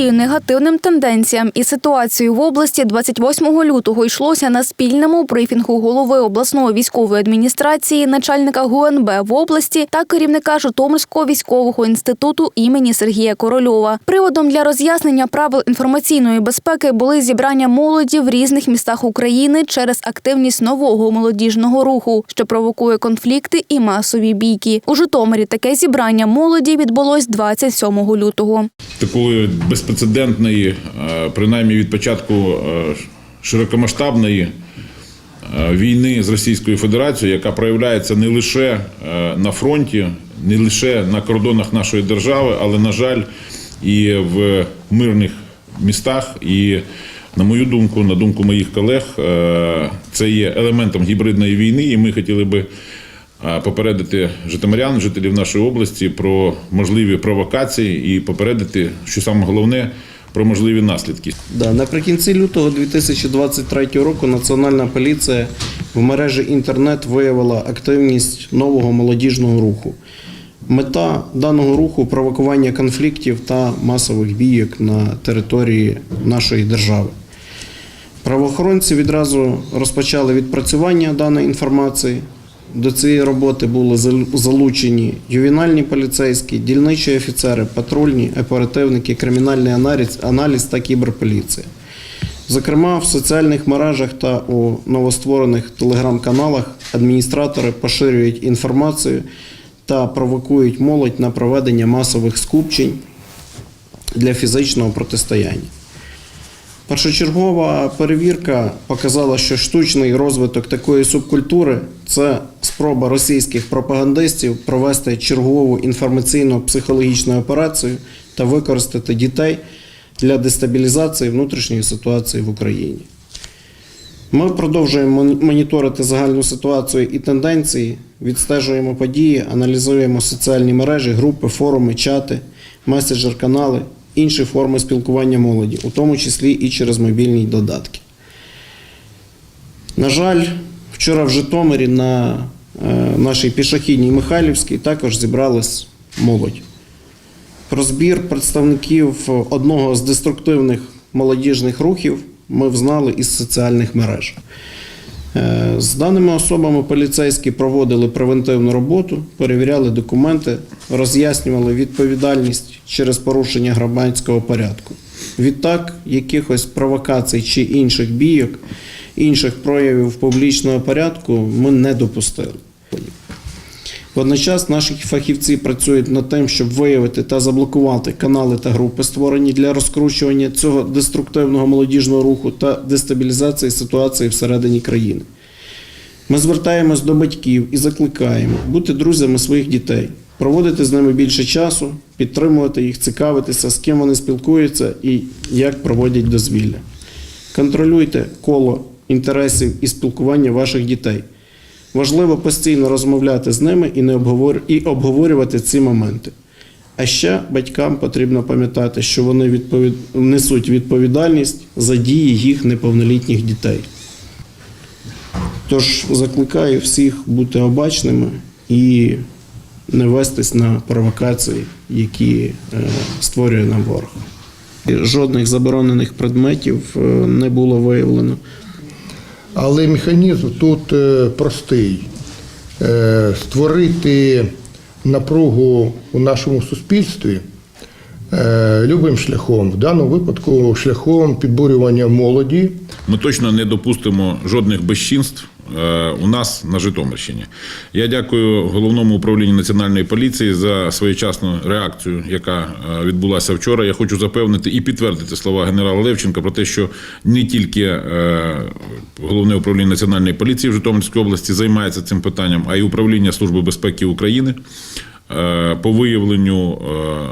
протидію негативним тенденціям і ситуацію в області 28 лютого йшлося на спільному брифінгу голови обласної військової адміністрації, начальника ГУНБ в області та керівника Житомирського військового інституту імені Сергія Корольова. Приводом для роз'яснення правил інформаційної безпеки були зібрання молоді в різних містах України через активність нового молодіжного руху, що провокує конфлікти і масові бійки. У Житомирі таке зібрання молоді відбулось 27 лютого. такої безпрецедентної, е, принаймні від початку е, широкомасштабної е, війни з Російською Федерацією, яка проявляється не лише на фронті, не лише на кордонах нашої держави, але, на жаль, і в мирних містах. І, на мою думку, на думку моїх колег, це є елементом гібридної війни, і ми хотіли би попередити житомирян, жителів нашої області про можливі провокації і попередити, що саме головне, про можливі наслідки. Да, наприкінці лютого 2023 року Національна поліція в мережі інтернет виявила активність нового молодіжного руху. Мета даного руху провокування конфліктів та масових бійок на території нашої держави. Правоохоронці відразу розпочали відпрацювання даної інформації. До цієї роботи були залучені ювенальні поліцейські, дільничі офіцери, патрульні, оперативники, кримінальний аналіз, аналіз та кіберполіція. Зокрема, в соціальних мережах та у новостворених телеграм-каналах адміністратори поширюють інформацію та провокують молодь на проведення масових скупчень для фізичного протистояння. Першочергова перевірка показала, що штучний розвиток такої субкультури це спроба російських пропагандистів провести чергову інформаційно-психологічну операцію та використати дітей для дестабілізації внутрішньої ситуації в Україні. Ми продовжуємо моніторити загальну ситуацію і тенденції, відстежуємо події, аналізуємо соціальні мережі, групи, форуми, чати, меседжер-канали, інші форми спілкування молоді, у тому числі і через мобільні додатки. На жаль, вчора в Житомирі на е, нашій пішохідній Михайлівській також зібралась молодь. Про збір представників одного з деструктивних молодіжних рухів ми взнали із соціальних мереж. Е, З даними особами поліцейські проводили превентивну роботу, перевіряли документи, роз'яснювали відповідальність через порушення громадського порядку. Відтак, якихось провокацій чи інших бійок, інших проявів публічного порядку ми не допустили. Водночас наші фахівці працюють над тим, щоб виявити та заблокувати канали та групи, створені для розкручування цього деструктивного молодіжного руху та дестабілізації ситуації всередині країни. Ми звертаємось до батьків і закликаємо бути друзями своїх дітей, проводити з ними більше часу, підтримувати їх, цікавитися, з ким вони спілкуються і як проводять дозвілля. Контролюйте коло інтересів і спілкування ваших дітей. Важливо постійно розмовляти з ними і не обговор... і обговорювати ці моменти. А ще батькам потрібно пам'ятати, що вони відповід... несуть відповідальність за дії їх неповнолітніх дітей. Тож закликаю всіх бути обачними і не вестись на провокації, які е, створює нам ворог. Жодних заборонених предметів е, не було виявлено. Але механізм тут е, простий. Е, Створити напругу у нашому суспільстві е, любим шляхом, в даному випадку шляхом підбурювання молоді. Ми точно не допустимо жодних безчинств у нас на Житомирщині. Я дякую головному управлінню національної поліції за своєчасну реакцію, яка е, відбулася вчора. Я хочу запевнити і підтвердити слова генерала Левченка про те, що не тільки е, головне управління національної поліції в Житомирській області займається цим питанням, а й управління Служби безпеки України е, по виявленню.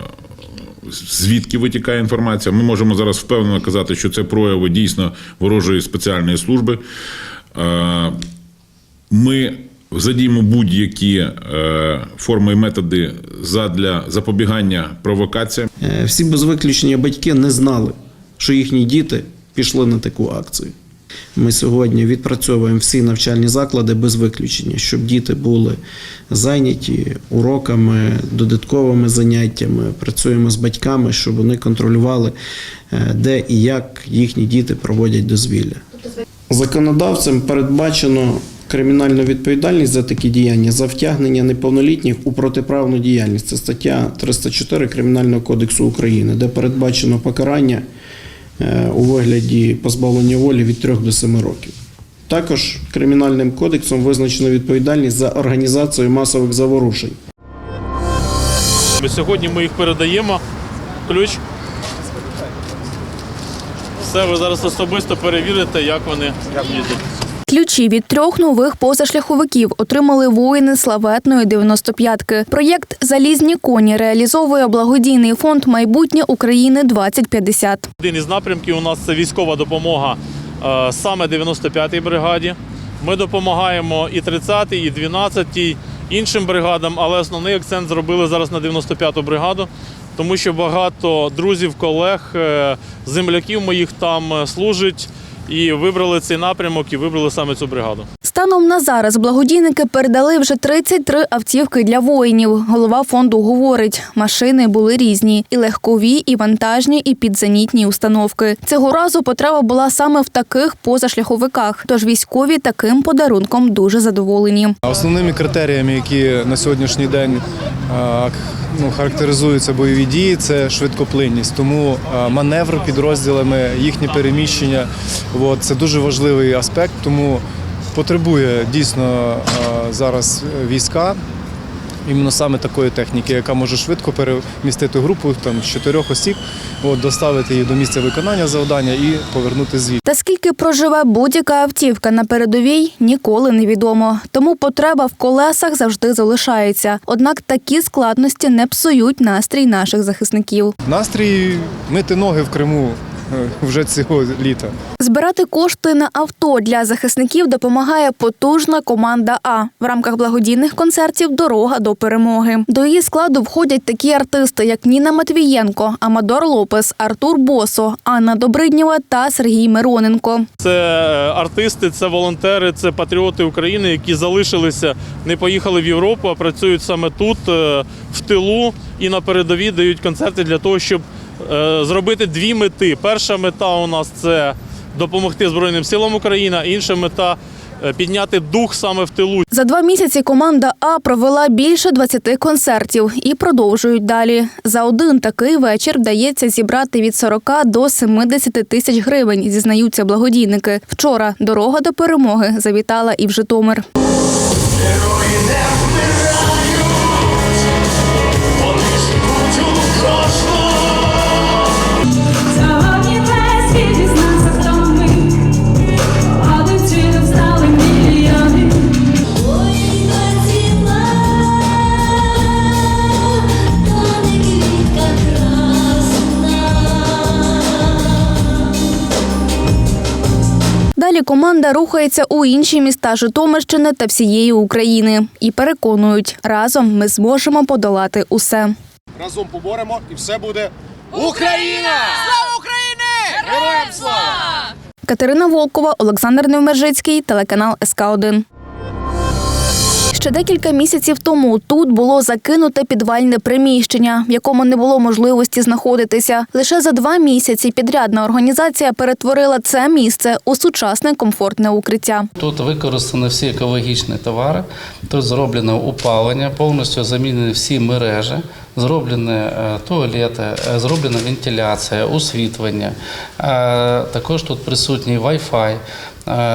е, звідки витікає інформація. Ми можемо зараз впевнено казати, що це прояви дійсно ворожої спеціальної служби. Е, Ми задіємо будь-які е, форми і методи задля запобігання провокаціям. Е, Всі без виключення батьки не знали, що їхні діти пішли на таку акцію. Ми сьогодні відпрацьовуємо всі навчальні заклади без виключення, щоб діти були зайняті уроками, додатковими заняттями. Працюємо з батьками, щоб вони контролювали, де і як їхні діти проводять дозвілля. Законодавцем передбачено кримінальну відповідальність за такі діяння за втягнення неповнолітніх у протиправну діяльність. Це стаття 304 Кримінального кодексу України, де передбачено покарання е, у вигляді позбавлення волі від 3 до 7 років. Також кримінальним кодексом визначено відповідальність за організацію масових заворушень. Сьогодні ми їх передаємо. Ключ. Все, ви зараз особисто перевірите, як вони їдуть. Ключі від трьох нових позашляховиків отримали воїни славетної 95-ки. Проєкт Залізні коні реалізовує благодійний фонд Майбутнє України 2050 Один із напрямків у нас це військова допомога е, саме 95-й бригаді. Ми допомагаємо і 30-й, і 12-й, іншим бригадам, але основний акцент зробили зараз на 95-ту бригаду, тому що багато друзів, колег, е, земляків моїх там е, служать і вибрали цей напрямок і вибрали саме цю бригаду. Станом на зараз благодійники передали вже 33 автівки для воїнів. Голова фонду говорить, машини були різні: і легкові, і вантажні, і підзенітні установки. Цього разу потреба була саме в таких позашляховиках. Тож військові таким подарунком дуже задоволені. Основними критеріями, які на сьогоднішній день ну, характеризуються бойові дії, це швидкоплинність. Тому е, маневр підрозділами, їхнє переміщення от, це дуже важливий аспект. Тому потребує дійсно е, зараз війська. Іменно саме такої техніки, яка може швидко перемістити групу там з чотирьох осіб, от, доставити її до місця виконання завдання і повернути звідти. Та скільки проживе будь-яка автівка на передовій, ніколи не відомо. Тому потреба в колесах завжди залишається. Однак такі складності не псують настрій наших захисників. Настрій мити ноги в Криму вже цього літа. Збирати кошти на авто для захисників допомагає потужна команда А в рамках благодійних концертів Дорога до перемоги. До її складу входять такі артисти, як Ніна Матвієнко, Амадор Лопес, Артур Босо, Анна Добриднєва та Сергій Мироненко. Це е, артисти, це волонтери, це патріоти України, які залишилися, не поїхали в Європу, а працюють саме тут, е, в тилу і на передовій дають концерти для того, щоб зробити дві мети. Перша мета у нас це допомогти Збройним силам України, а інша мета е, підняти дух саме в тилу. За два місяці команда А провела більше 20 концертів і продовжують далі. За один такий вечір вдається зібрати від 40 до 70 тисяч гривень, зізнаються благодійники. Вчора дорога до перемоги завітала і в Житомир. Сьогодні команда рухається у інші міста Житомирщини та всієї України і переконують, разом ми зможемо подолати усе. разом поборемо і все буде Україна! Слава Україні! Героям слава! Катерина Волкова, Олександр Невмержицький, телеканал СК 1 Ще декілька місяців тому тут було закинуте підвальне приміщення, в якому не було можливості знаходитися. Лише за два місяці підрядна організація перетворила це місце у сучасне комфортне укриття. Тут використані всі екологічні товари, тут зроблено опалення, повністю замінені всі мережі, зроблені е, туалети, е, зроблена вентиляція, освітлення. Е, Також тут присутній Wi-Fi,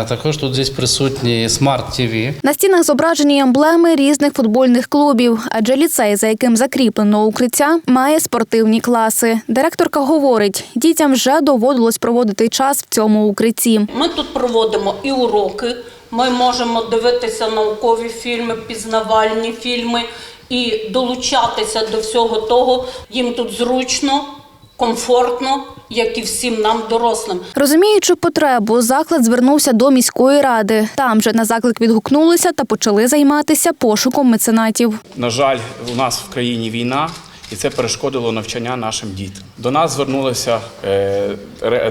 також тут здесь присутній смарт-ТВ. На стінах зображені емблеми різних футбольних клубів, адже ліцей, за яким закріплено укриття, має спортивні класи. Директорка говорить, дітям вже доводилось проводити час в цьому укритті. Ми тут проводимо і уроки. Ми можемо дивитися наукові фільми, пізнавальні фільми і долучатися до всього того. Їм тут зручно, комфортно, як і всім нам, дорослим. Розуміючи потребу, заклад звернувся до міської ради. Там же на заклик відгукнулися та почали займатися пошуком меценатів. На жаль, у нас в країні війна, і це перешкодило навчання нашим дітям. До нас звернулося е,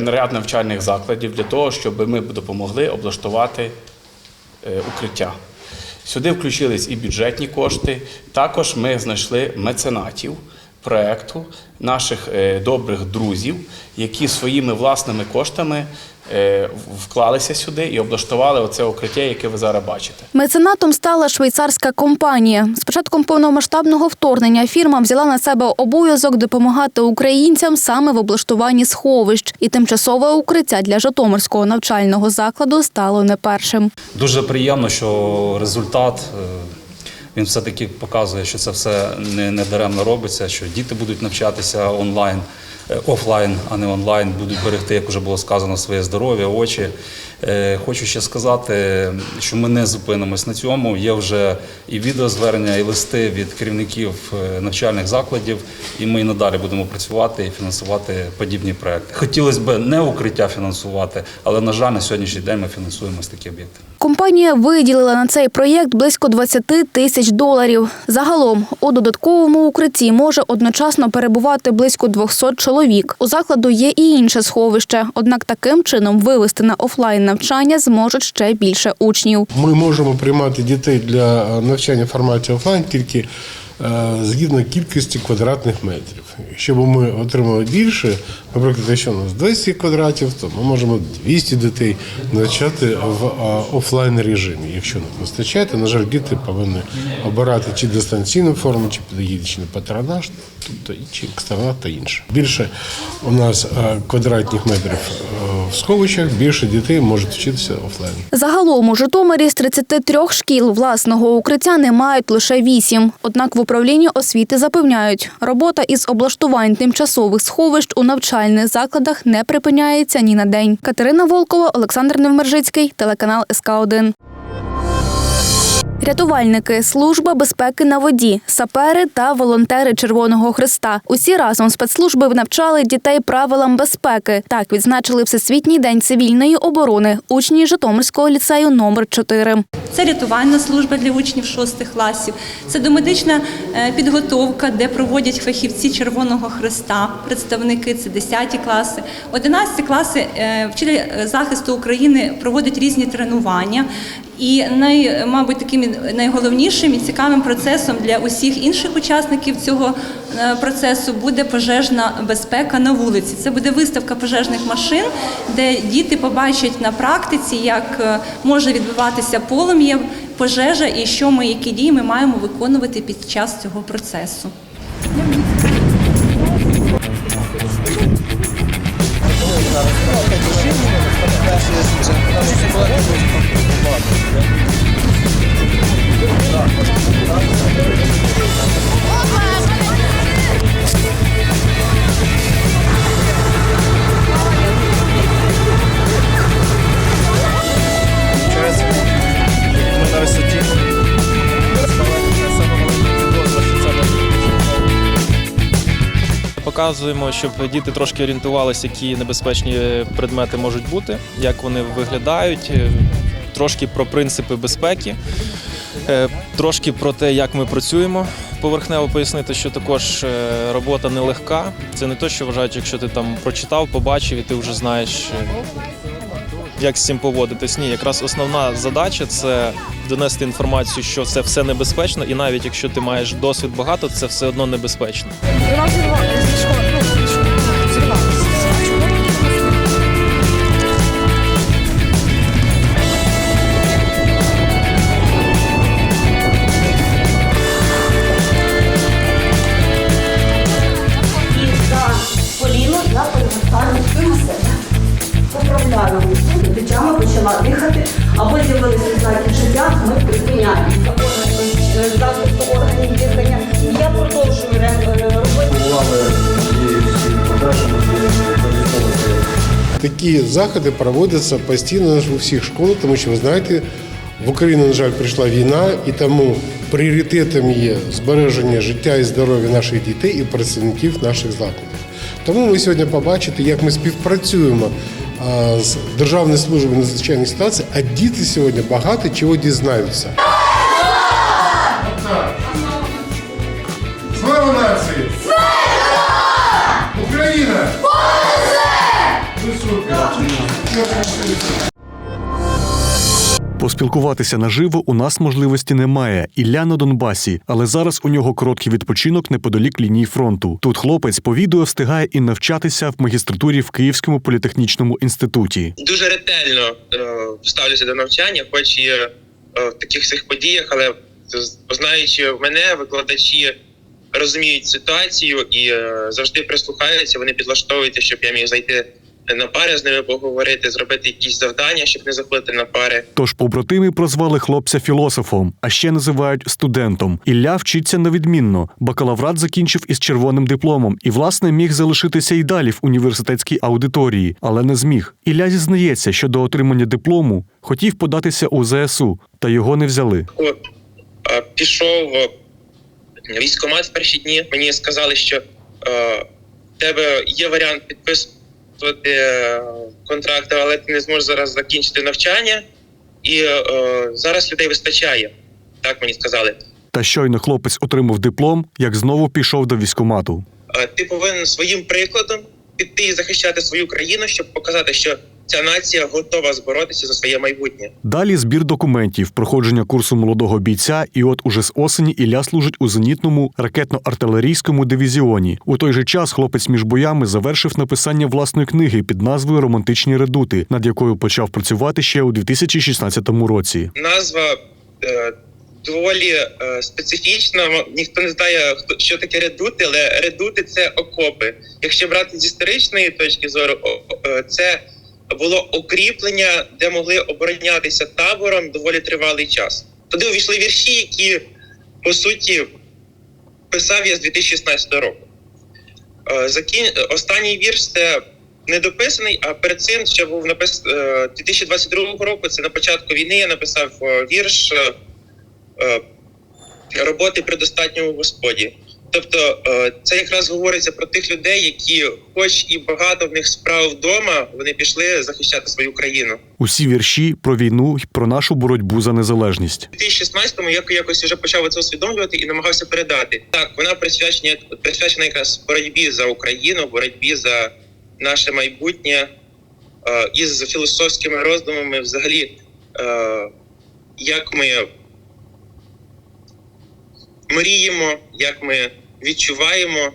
ряд навчальних закладів для того, щоб ми допомогли облаштувати е, укриття. Сюди включились і бюджетні кошти. Також ми знайшли меценатів проекту наших е, добрих друзів, які своїми власними коштами е, вклалися сюди і облаштували оце укриття, яке ви зараз бачите. Меценатом стала швейцарська компанія. З початком повномасштабного вторгнення фірма взяла на себе обов'язок допомагати українцям саме в облаштуванні сховищ, і тимчасове укриття для Житомирського навчального закладу стало не першим. Дуже приємно, що результат він все-таки показує, що це все не, не даремно робиться, що діти будуть навчатися онлайн, е, офлайн, а не онлайн, будуть берегти, як вже було сказано, своє здоров'я, очі. Е, Хочу ще сказати, що ми не зупинимось на цьому. Є вже і відеозвернення, і листи від керівників е, навчальних закладів, і ми і надалі будемо працювати і фінансувати подібні проекти. Хотілося б не укриття фінансувати, але на жаль, на сьогоднішній день ми фінансуємо такі об'єкти. Компанія виділила на цей проєкт близько 20 тисяч доларів. Загалом у додатковому укритті може одночасно перебувати близько 200 чоловік. У закладу є і інше сховище, однак таким чином вивести на офлайн навчання зможуть ще більше учнів. Ми можемо приймати дітей для е, навчання в форматі офлайн тільки згідно кількості квадратних метрів. Якщо б ми отримали більше, наприклад, якщо у нас 200 квадратів, то ми можемо 200 дітей навчати в е, офлайн режимі. Якщо не вистачає, то, на жаль, діти повинні обирати чи дистанційну форму, чи педагогічний патронаж, тобто чи екстернат та інше. Більше у нас е, квадратних метрів е, в сховищах, більше дітей можуть вчитися офлайн. Загалом у Житомирі з 33 шкіл власного укриття не мають лише вісім. Однак в управлінні освіти запевняють, робота із облаштувань тимчасових сховищ у навчальних закладах не припиняється ні на день. Катерина Волкова, Олександр Невмержицький, телеканал СК 1 Рятувальники, служба безпеки на воді, сапери та волонтери Червоного Христа. Усі разом спецслужби навчали дітей правилам безпеки. Так відзначили Всесвітній день цивільної оборони учні Житомирського ліцею номер 4 Це рятувальна служба для учнів шостих класів, це домедична е, підготовка, де проводять фахівці Червоного Христа, представники це 10 класи. 11 класи е, вчитель е, захисту України проводять різні тренування. І най, мабуть, таким найголовнішим і цікавим процесом для усіх інших учасників цього е, процесу буде пожежна безпека на вулиці. Це буде виставка пожежних машин, де діти побачать на практиці, як е, може відбуватися полум'я, пожежа і що ми, які дії ми маємо виконувати під час цього процесу. Показуємо, щоб діти трошки орієнтувалися, які небезпечні предмети можуть бути, як вони виглядають, е, трошки про принципи безпеки, е, трошки про те, як ми працюємо. Поверхнево пояснити, що також е, робота нелегка. Це не те, що вважають, якщо ти там прочитав, побачив і ти вже знаєш, як з цим поводитись. Ні, якраз основна задача це донести інформацію, що це все небезпечно, і навіть якщо ти маєш досвід багато, це все одно небезпечно. І Такі заходи проводяться постійно у всіх школах, тому що ви знаєте, в Україну, на жаль, прийшла війна, і тому пріоритетом є збереження життя і здоров'я наших дітей і працівників наших закладів. Тому ви сьогодні побачите, як ми співпрацюємо з Державною службою надзвичайних ситуацій, а діти сьогодні багато чого дізнаються. Поспілкуватися наживо у нас можливості немає. Ілля на Донбасі, але зараз у нього короткий відпочинок неподалік лінії фронту. Тут хлопець по відео встигає і навчатися в магістратурі в Київському політехнічному інституті. дуже ретельно е, ставлюся до навчання, хоч і е, в таких всіх подіях, але з- знаючи мене, викладачі розуміють ситуацію і е, завжди прислухаються. Вони підлаштовуються, щоб я міг зайти на пари з ними поговорити, зробити якісь завдання, щоб не заходити на пари. Тож побратими прозвали хлопця філософом, а ще називають студентом. Ілля вчиться невідмінно. Бакалаврат закінчив із червоним дипломом і, власне, міг залишитися і далі в університетській аудиторії, але не зміг. Ілля зізнається, що до отримання диплому хотів податися у ЗСУ, та його не взяли. Пішов військкомат в перші дні. Мені сказали, що е, тебе є варіант підписувати е, контракти, але ти не зможеш зараз закінчити навчання, і е, зараз людей вистачає. Так мені сказали. Та щойно хлопець отримав диплом, як знову пішов до військкомату. Е, Ти повинен своїм прикладом піти і захищати свою країну, щоб показати, що ця нація готова зборотися за своє майбутнє. Далі збір документів, проходження курсу молодого бійця, і от уже з осені Ілля служить у зенітному ракетно-артилерійському дивізіоні. У той же час хлопець між боями завершив написання власної книги під назвою Романтичні редути, над якою почав працювати ще у 2016 році. Назва е, доволі е, специфічна. Ніхто не знає, хто що таке редути, але редути це окопи. Якщо брати з історичної точки зору, о- о- е, це було укріплення, де могли оборонятися табором доволі тривалий час. Туди увійшли вірші, які по суті писав я з 2016 року. Е. Останній вірш це недописаний, а перед цим ще був напис... е, 2022 року. Це на початку війни я написав е, вірш е, е, роботи при достатньому господі. Тобто, е, це якраз говориться про тих людей, які, хоч і багато в них справ вдома, вони пішли захищати свою країну. Усі вірші про війну й про нашу боротьбу за незалежність. У 2016-му я якось вже почав це усвідомлювати і намагався передати. Так, вона присвячена присвячена якраз боротьбі за Україну, боротьбі за наше майбутнє е, із філософськими роздумами, взагалі, е, як ми мріємо, як ми відчуваємо,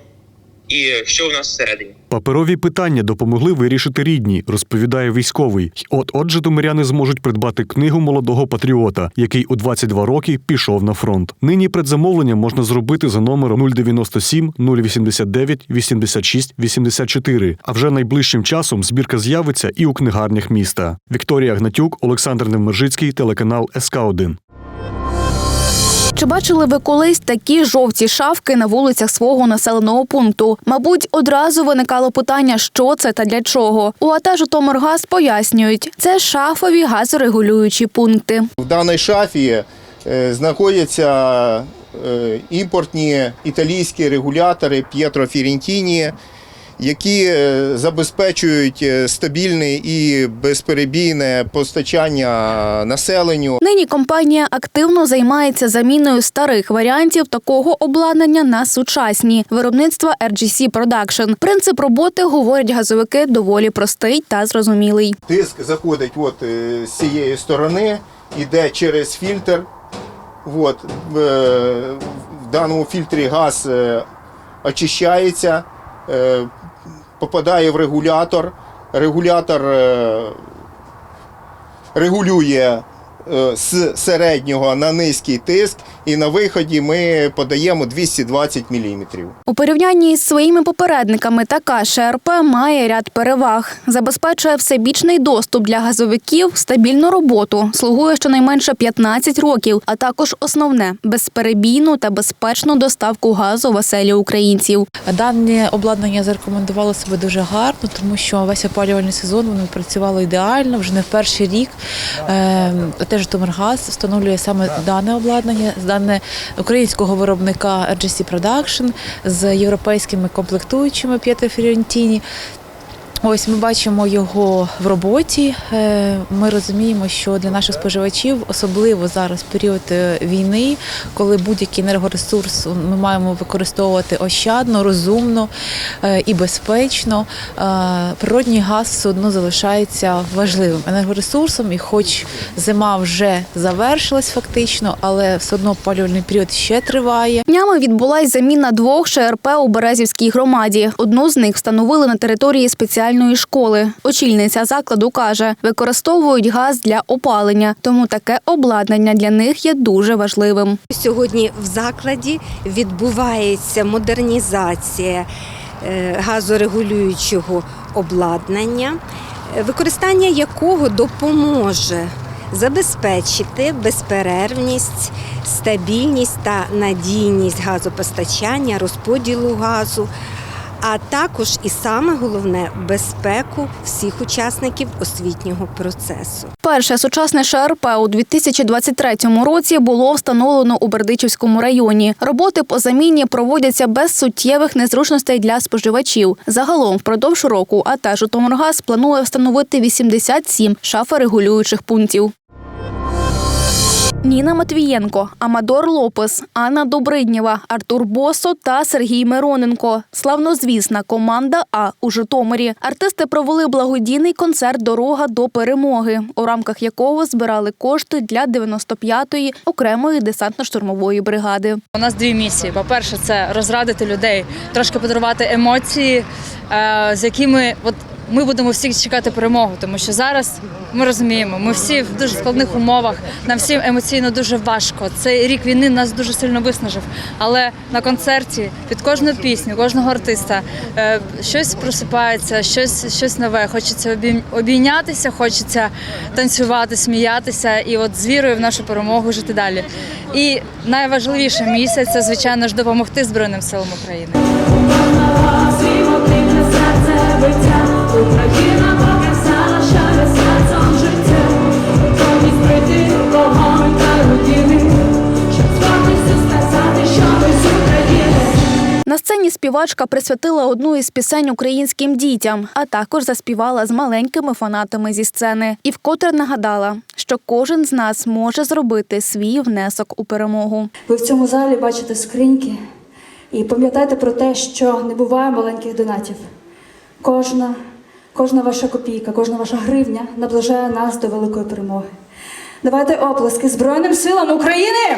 і що в нас всередині. Паперові питання допомогли вирішити рідні, розповідає військовий. От от житомиряни зможуть придбати книгу молодого патріота, який у 22 роки пішов на фронт. Нині предзамовлення можна зробити за номером 097 089 86 84. А вже найближчим часом збірка з'явиться і у книгарнях міста. Вікторія Гнатюк, Олександр Невмержицький, телеканал СК 1 Чи бачили ви колись такі жовті шавки на вулицях свого населеного пункту? Мабуть, одразу виникало питання, що це та для чого. У АТ «Житомиргаз» пояснюють, це шафові газорегулюючі пункти. В даній шафі е, знаходяться е, імпортні італійські регулятори П'єтро Фірентіні, які е, забезпечують е, стабільне і безперебійне постачання населенню. Нині компанія активно займається заміною старих варіантів такого обладнання на сучасні виробництва RGC Production. Принцип роботи, говорять газовики, доволі простий та зрозумілий. Тиск заходить от, е, з цієї сторони, йде через фільтр. От, в, даному фільтрі газ очищається, попадає в регулятор. Регулятор е, регулює е, з середнього на низький тиск, і на виході ми подаємо 220 мм. У порівнянні із своїми попередниками така ШРП має ряд переваг. Забезпечує всебічний доступ для газовиків, стабільну роботу, слугує щонайменше 15 років, а також основне безперебійну та безпечну доставку газу в оселі українців. Дане обладнання зарекомендувало себе дуже гарно, тому що весь опалювальний сезон воно працювало ідеально. Вже не в перший рік е, теж Житомиргаз встановлює саме дане обладнання дане українського виробника RGC Production з європейськими комплектуючими П'єтро Фіорентіні. Ось ми бачимо його в роботі. Е, Ми розуміємо, що для наших споживачів, особливо зараз період е, війни, коли будь-який енергоресурс ми маємо використовувати ощадно, розумно е, і безпечно. Природній газ все одно залишається важливим енергоресурсом, і хоч зима вже завершилась фактично, але все одно опалювальний період ще триває. Днями відбулась заміна двох ШРП у Березівській громаді. Одну з них встановили на території спеціальної школи. Очільниця закладу каже, використовують газ для опалення, тому таке обладнання для них є дуже важливим. Сьогодні в закладі відбувається модернізація е, газорегулюючого обладнання, е, використання якого допоможе забезпечити безперервність, стабільність та надійність газопостачання, розподілу газу, а також і саме головне безпеку всіх учасників освітнього процесу. Перше сучасне ШРП у 2023 році було встановлено у Бердичівському районі. Роботи по заміні проводяться без суттєвих незручностей для споживачів. Загалом впродовж року АТ «Житомиргаз» планує встановити 87 шафорегулюючих пунктів. Ніна Матвієнко, Амадор Лопес, Анна Добриднєва, Артур Босо та Сергій Мироненко. Славнозвісна команда А у Житомирі. Артисти провели благодійний концерт Дорога до перемоги, у рамках якого збирали кошти для 95-ї окремої десантно-штурмової бригади. У нас дві місії. По-перше, це розрадити людей, трошки подарувати емоції, е, з якими от ми будемо всіх чекати перемогу, тому що зараз ми розуміємо, ми всі в дуже складних умовах, нам всім емоційно дуже важко. Цей рік війни нас дуже сильно виснажив. Але на концерті під кожну пісню, кожного артиста е, щось просипається, щось, щось нове. Хочеться обій- обійнятися, хочеться танцювати, сміятися і от з вірою в нашу перемогу жити далі. І найважливіша місія це звичайно ж допомогти Збройним силам України. На сцені співачка присвятила одну із пісень українським дітям, а також заспівала з маленькими фанатами зі сцени. І вкотре нагадала, що кожен з нас може зробити свій внесок у перемогу. Ви в цьому залі бачите скриньки і пам'ятайте про те, що не буває маленьких донатів. Кожна, кожна ваша копійка, кожна ваша гривня наближає нас до великої перемоги. Давайте оплески Збройним силам України!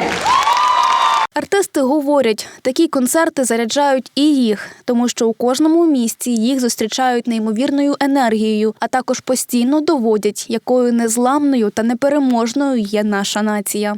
Артисти говорять, такі концерти заряджають і їх, тому що у кожному місці їх зустрічають неймовірною енергією, а також постійно доводять, якою незламною та непереможною є наша нація.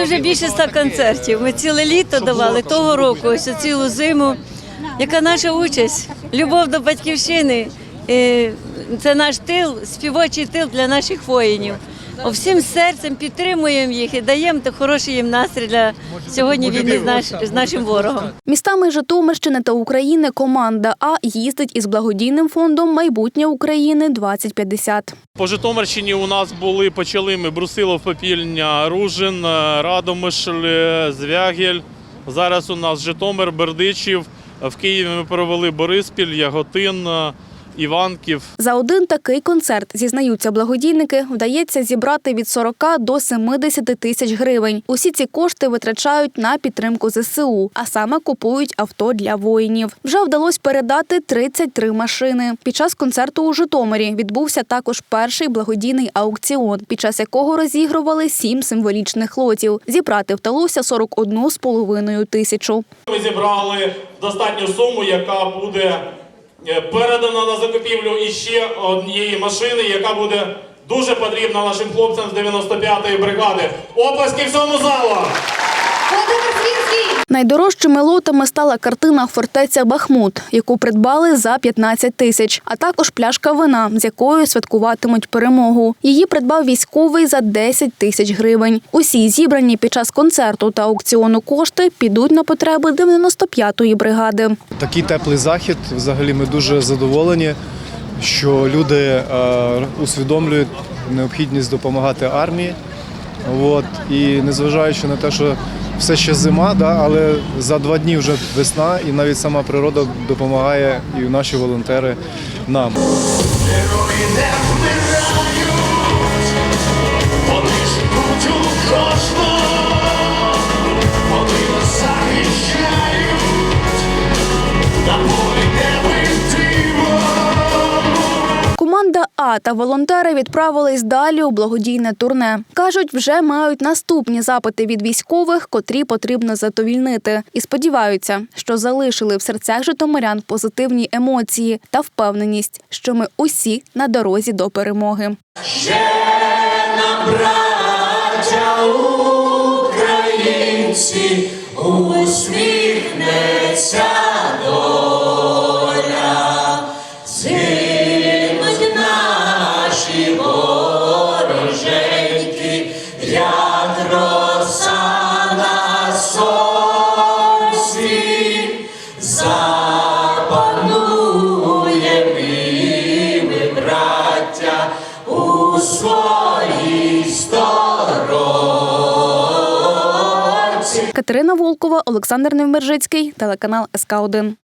Нас вже більше ста концертів. Ми ціле літо давали того року, ось цілу зиму. Яка наша участь? Любов до батьківщини. Е, Це наш тил, співочий тил для наших воїнів. О, Всім серцем підтримуємо їх і даємо та хороший їм настрій для сьогодні війни з, наш, з нашим ворогом. Містами Житомирщини та України команда А їздить із благодійним фондом Майбутнє України 2050. По Житомирщині у нас були почали ми Брусилов, Попільня, Ружин, е, Радомишль, е, Звягель. Зараз у нас Житомир, Бердичів. В Києві ми провели Бориспіль, Яготин, е, Іванків. За один такий концерт, зізнаються благодійники, вдається зібрати від 40 до 70 тисяч гривень. Усі ці кошти витрачають на підтримку ЗСУ, а саме купують авто для воїнів. Вже вдалося передати 33 машини. Під час концерту у Житомирі відбувся також перший благодійний аукціон, під час якого розігрували сім символічних лотів. Зібрати вдалося 41,5 тисячу. Ми зібрали достатню суму, яка буде е, передана на закупівлю іще однієї машини, яка буде дуже потрібна нашим хлопцям з 95-ї бригади. Оплески всьому залу! Найдорожчими лотами стала картина Фортеця Бахмут, яку придбали за 15 тисяч, а також пляшка вина, з якою святкуватимуть перемогу. Її придбав військовий за 10 тисяч гривень. Усі зібрані під час концерту та аукціону кошти підуть на потреби 95-ї бригади. Такий теплий захід. Взагалі ми дуже задоволені, що люди е, усвідомлюють необхідність допомагати армії. От, і незважаючи на те, що все ще зима, да, але за два дні вже весна, і навіть сама природа допомагає, і наші волонтери нам. Команда та волонтери відправились далі у благодійне турне. кажуть, вже мають наступні запити від військових, котрі потрібно задовільнити, і сподіваються, що залишили в серцях житомирян позитивні емоції та впевненість, що ми усі на дорозі до перемоги. браття українці, усміхнеться Катерина Волкова, Олександр Невмержицький, телеканал СК 1